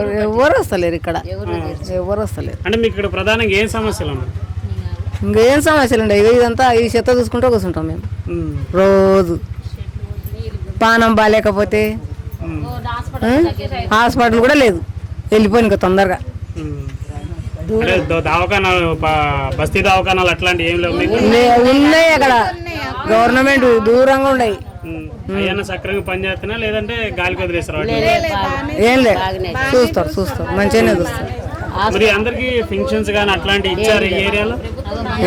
ఎవరు ఎవరు వస్తలేరు ఇక్కడ. ఎవరు వస్తలేరు. అంటే మీకు ఇక్కడ ప్రధానంగా ఏం సమస్యలు ఉన్నాయి? ఇంకేం సమస్యలు ఉండవు. ఇక ఇదంతా ఈ చెత్త చూసుకుంటూ కూర్చుంటాం మేము. రోజు పానం బాగాలేకపోతే హాస్పిటల్ కూడా లేదు. వెళ్ళిపోయి ఇంకా తొందరగా. ఉమ్. అంటే ద- దవాఖానాలు ప- బస్తీ దవాఖానాలు అట్లాంటివి ఏం లేవు మీకు? ఉన్నాయి అక్కడ. గవర్నమెంట్ దూరంగా ఉన్నాయి. అయ్యన్న సక్రంగా పనిచేస్తున్నా లేదంటే గాలికి వదిలేస్తారు వాటిని ఏం లేదు చూస్తారు చూస్తారు. మంచిగానే చూస్తారు. మరి అందరికి ఫంక్షన్స్ కానీ అట్లాంటివి ఇచ్చారు ఈ ఏరియాలో?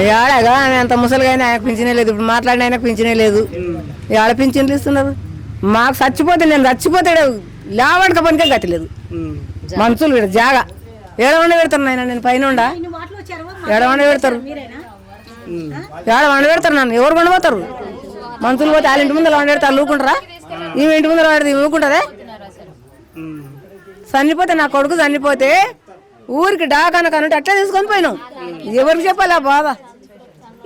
ఏడాగా ఆమె అంత ముసలిగా అయినా ఆయనకు పింఛనే లేదు. ఇప్పుడు మాట్లాడిన ఆయనకు పింఛనే లేదు. ఏడ పింఛన్లు ఇస్తున్నారు? మాకు చచ్చిపోతే నేను చచ్చిపోతాడు లేవడక పనికే గతి లేదు. మనుషులు వీడు జాగా. ఏడవండ పెడతారు నాయన? నేను పైన ఉండా? ఏడవండ పెడతారు? ఏడ వండ పెడతారు నన్ను? ఎవరు కొండపోతారు మనుషులు పోతే వాళ్ళ ఇంటి ముందర వండ పెడతారు ఊకుంటారా ఈమె ఇంటి ముందర వాడితే ఊకుంటుందే చనిపోతే నా కొడుకు చనిపోతే ఊరికి డాకాన కనుంటే అట్లా తీసుకొని పోయినాం. ఎవరికి చెప్పాలి ఆ బాధ?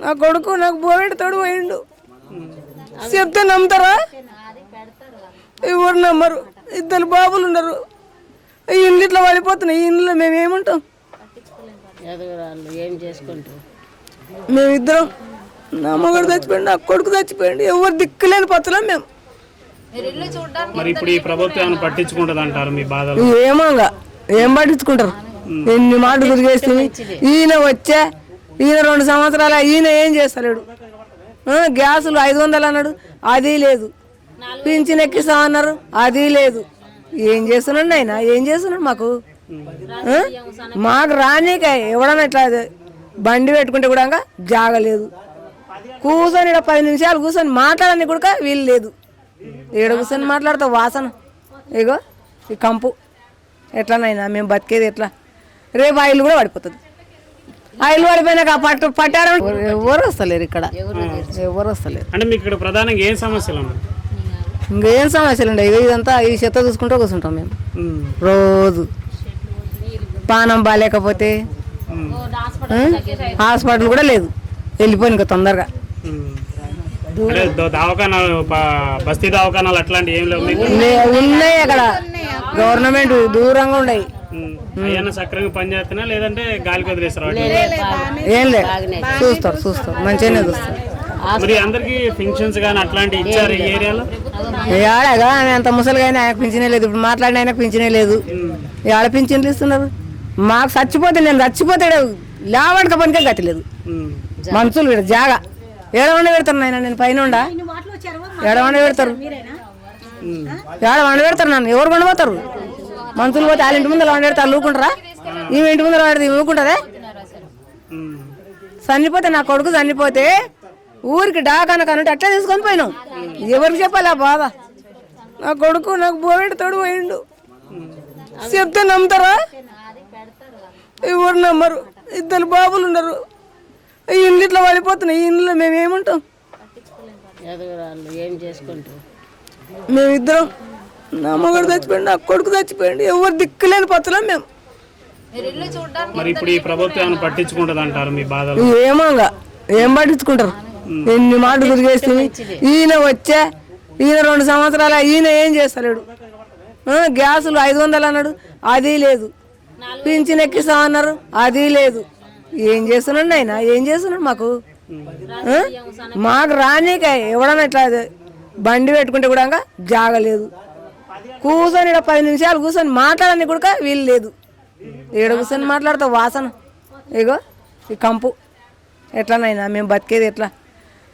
నా కొడుకు నాకు పోయేటోడు పోయిండు. చెప్తే నమ్ముతారా? ఎవరు నమ్మరు. ఇద్దరు బాబులు ఉన్నారు ఈ ఇండ్లు ఇట్లా పడిపోతున్నాయి. ఈ ఇంట్లో మేము ఏముంటాం చేసుకుంటారు? మేమిద్దరం. నా మగడు చచ్చిపోయిండు నా కొడుకు చచ్చిపోయిండు ఎవరు దిక్కులేని పత్తులం మేము. మరి ఇప్పుడు ఈ ప్రభుత్వం ఏమైనా పట్టించుకుంటుంది అంటారు మీ బాధలు? ఏమోగా ఏం పట్టించుకుంటారు? ఎన్ని మాటలు తిరిగేస్తుంది ఈయన వచ్చా ఈయన రెండు సంవత్సరాలు ఈయన ఏం చేస్తలేడు? ఆ, గ్యాసులు ఐదు వందలు అన్నాడు అది లేదు. పింఛన్ ఎక్కిస్తాం అన్నారు అది లేదు. ఏం చేస్తున్నాడు ఆయన ఏం చేస్తున్నాడు మాకు? మాకు రానీక ఎవడన్నా ఇట్లా బండి పెట్టుకుంటే కూడా జాగలేదు. కూర్చొని ఈడ పది నిమిషాలు కూర్చొని మాట్లాడని కూడా వీలు లేదు. ఈడ కూర్చొని మాట్లాడతావు వాసన. ఇగో ఈ కంపు. ఎట్లనైనా మేము బతికేది ఎట్లా? రేపు ఆయిల్ కూడా పడిపోతుంది. ఆయిల్ పడిపోయినాక ఆ పట్టు పట్టారం ఎవరు వస్తలేరు ఇక్కడ? ఎవరు వస్తలేరు? అంటే మీకు ఇక్కడ ప్రధానంగా ఏం సమస్యలు ఉన్నాయి? ఇంకేం సమస్యలు ఉండవు. ఇక ఇదంతా ఈ చెత్త చూసుకుంటూ కూర్చుంటాం మేము. రోజు. పానం బాగాలేకపోతే హాస్పిటల్ కూడా లేదు. వెళ్ళిపోయి ఇంకా తొందరగా. దవాఖానాలు బస్తీ దవాఖానాలు అట్లాంటివి ఏం లేవు ఉన్నాయి అక్కడ. గవర్నమెంట్ దూరంగా ఉన్నాయి. అయ్యన్న సక్రంగా పనిచేస్తున్నా లేదంటే గాలికి వదిలేస్తారు వాటిని ఏం లేదు. చూస్తారు చూస్తారు. మంచిగానే చూస్తారు. మరి అందరికి ఫంక్షన్స్ కానీ అట్లాంటివి ఇచ్చారు ఈ ఏరియాలో? ఏడాగా ఆమె అంత ఆయనకు పింఛనే లేదు. ఇప్పుడు మాట్లాడిన ఆయనకు పింఛనే లేదు. ఏడ పింఛన్లు ఇస్తున్నారు. మాకు చచ్చిపోతే నేను చచ్చిపోతాడు. లేవడక పనికే గతి లేదు. ఉమ్, మనుషులు జాగా. ఏడవండ పెడతారు నాయన నేను పైన ఉండా? ఏడవండ పెడతారు? ఉమ్, ఏడ వండ పెడతారు నన్ను ఎవరు కొండపోతారు మనుషులు పోతే వాళ్ళ ఇంటి ముందర వండ పెడతారు ఊకుంటారా ఈమె ఇంటి ముందర వాడితే ఊకుంటుందే చనిపోతే నా కొడుకు చనిపోతే ఊరికి డాకాన కనుంటే అట్లా తీసుకొని పోయినాం. ఎవరికి చెప్పాలి ఆ బాధ? నా కొడుకు నాకు పోయేటోడు పోయిండు. చెప్తే నమ్ముతారా? ఎవరు నమ్మరు? ఇద్దరు బాబులు ఉన్నారు ఈ ఇండ్లు ఇట్లా పడిపోతున్నాయి. ఈ ఇంట్లో మేము ఏముంటాం? ఎదగరాళ్ళు ఏం చేసుకుంటారు మేమిద్దరం నా మగడు చచ్చిపోయిండు నా కొడుకు చచ్చిపోయిండు. ఎవరు దిక్కులేని పత్తులం మేము. మరి ఇప్పుడు ఈ ప్రభుత్వం ఏమైనా పట్టించుకుంటుంది అంటారు మీ బాధలు? ఏమోగా ఏం పట్టించుకుంటారు? ఎన్ని మాటలు తిరిగేస్తుంది ఈయన వచ్చా ఈయన రెండు సంవత్సరాలు ఈయన ఏం చేస్తలేడు? ఆ, గ్యాసులు ఐదు వందలు అన్నాడు. అది లేదు. పింఛన్ ఎక్కిస్తాం అన్నారు అది లేదు. ఏం చేస్తున్నాడు ఆయన ఏం చేస్తున్నాడు మాకు? మాకు రానీక ఎవడన్నా ఇట్లా బండి పెట్టుకుంటే కూడా జాగలేదు. కూర్చొని ఈడ పది నిమిషాలు కూర్చొని మాట్లాడని కూడా వీలు లేదు. ఈడ కూర్చొని మాట్లాడతావు వాసన. ఇగో ఈ కంపు. ఎట్లానైనా మేము బతికేది ఎట్లా?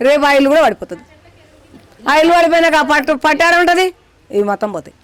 రేపు ఆయిల్ కూడా పడిపోతుంది. ఆయిల్ పడిపోయినాక పట్టు పట్టారు ఉంటుంది? ఇవి మొత్తం పోతాయి